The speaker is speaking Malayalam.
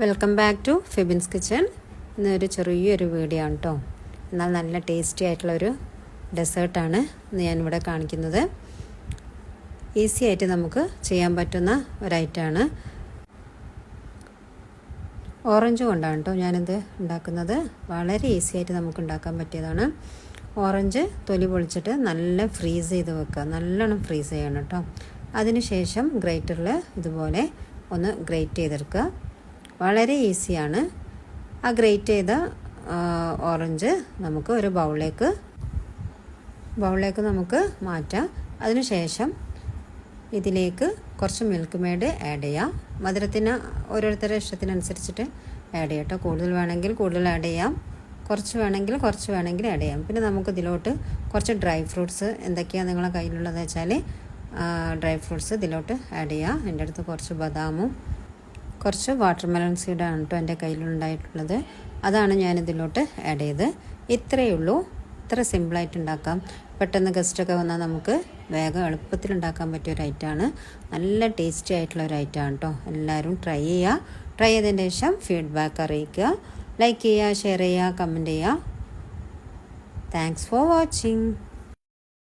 Welcome back to Febin's kitchen ഇന്നൊരു ചെറിയൊരു വീഡിയോ ആണ് കേട്ടോ എന്നാൽ നല്ല ടേസ്റ്റി ആയിട്ടുള്ളൊരു ഡെസേർട്ടാണ് ഇന്ന് ഞാനിവിടെ കാണിക്കുന്നത്. ഈസി ആയിട്ട് നമുക്ക് ചെയ്യാൻ പറ്റുന്ന ഒരൈറ്റമാണ് ഓറഞ്ച് കൊണ്ടാണ് കേട്ടോ ഞാനിത് ഉണ്ടാക്കുന്നത്. വളരെ ഈസി ആയിട്ട് നമുക്ക് ഉണ്ടാക്കാൻ പറ്റിയതാണ്. ഓറഞ്ച് തൊലി പൊളിച്ചിട്ട് നല്ല ഫ്രീസ് ചെയ്ത് വെക്കുക. നല്ലോണം ഫ്രീസ് ചെയ്യണം കേട്ടോ അതിനുശേഷം ഗ്രേറ്ററിൽ ഇതുപോലെ ഒന്ന് ഗ്രേറ്റ് ചെയ്തെടുക്കുക. വളരെ ഈസിയാണ്. ആ ഗ്രേറ്റ് ചെയ്ത ഓറഞ്ച് നമുക്ക് ഒരു ബൗളിലേക്ക് ബൗളിലേക്ക് നമുക്ക് മാറ്റാം. അതിനുശേഷം ഇതിലേക്ക് കുറച്ച് മിൽക്ക് മെയ്ഡ് ആഡ് ചെയ്യാം. മധുരത്തിന് ഓരോരുത്തരുടെ ഇഷ്ടത്തിനനുസരിച്ചിട്ട് ആഡ് ചെയ്യാം കേട്ടോ. കൂടുതൽ വേണമെങ്കിൽ കൂടുതൽ ആഡ് ചെയ്യാം. കുറച്ച് വേണമെങ്കിൽ കുറച്ച് വേണമെങ്കിൽ ആഡ് ചെയ്യാം. പിന്നെ നമുക്ക് ഇതിലോട്ട് കുറച്ച് ഡ്രൈ ഫ്രൂട്ട്സ് എന്തൊക്കെയാണ് നിങ്ങളെ കയ്യിലുള്ളത് വെച്ചാൽ ഡ്രൈ ഫ്രൂട്ട്സ് ഇതിലോട്ട് ആഡ് ചെയ്യാം. എന്റെ അടുത്ത് കുറച്ച് ബദാമും കുറച്ച് വാട്ടർ മെലൺ സീഡാണ് കേട്ടോ എന്റെ കയ്യിലുണ്ടായിട്ടുള്ളത്. അതാണ് ഞാൻ ഇതിലോട്ട് ആഡ് ചെയ്ത് ഇത്രയേ ഉള്ളൂ. ഇത്ര സിമ്പിളായിട്ട് ഉണ്ടാക്കാം. പെട്ടെന്ന് ഗസ്റ്റൊക്കെ വന്നാൽ നമുക്ക് വേഗം എളുപ്പത്തിൽ ഉണ്ടാക്കാൻ പറ്റിയ ഒരു ഐറ്റമാണ് നല്ല ടേസ്റ്റി ആയിട്ടുള്ള ഒരു ഐറ്റമാണ് കേട്ടോ എല്ലാവരും ട്രൈ ചെയ്യുക. ട്രൈ ചെയ്തതിന് ശേഷം ഫീഡ്ബാക്ക് അറിയിക്കുക. ലൈക്ക് ചെയ്യുക ഷെയർ ചെയ്യുക കമന്റ് ചെയ്യുക. Thanks for watching